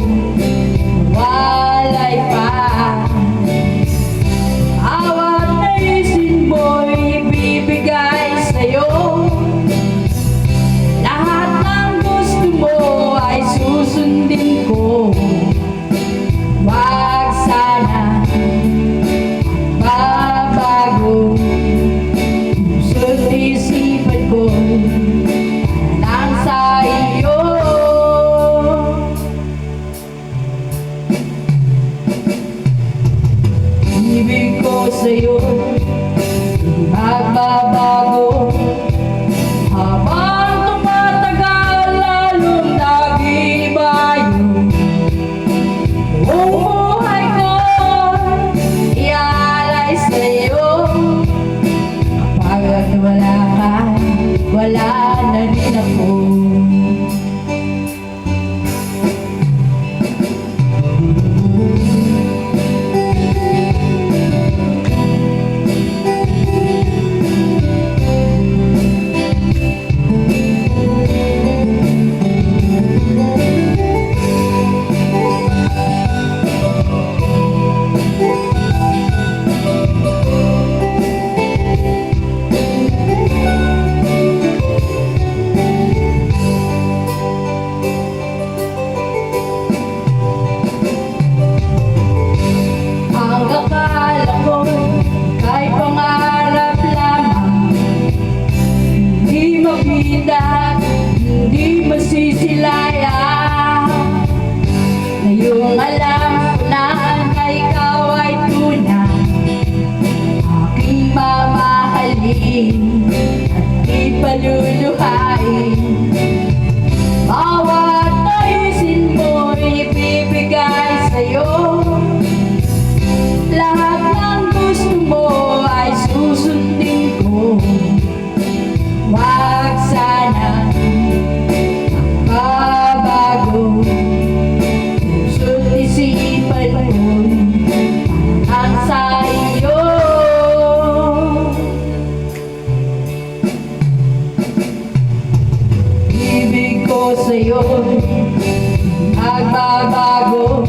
you. sa'yo. kita Hindi masisilayan ngayon Nagbabago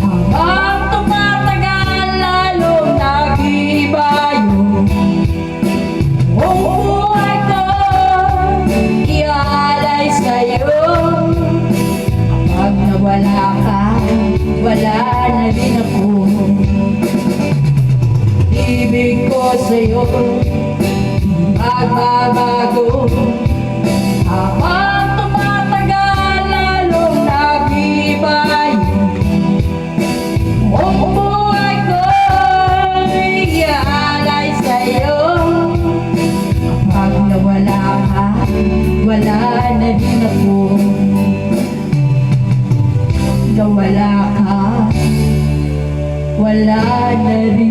Habang tumatagal lalong nag-iiba yun. Ang buhay ko iaalay sa'yo. Kapag nawala ka, wala na din ako. Ibig ko sa'yo Nagbabago Habang wala na rin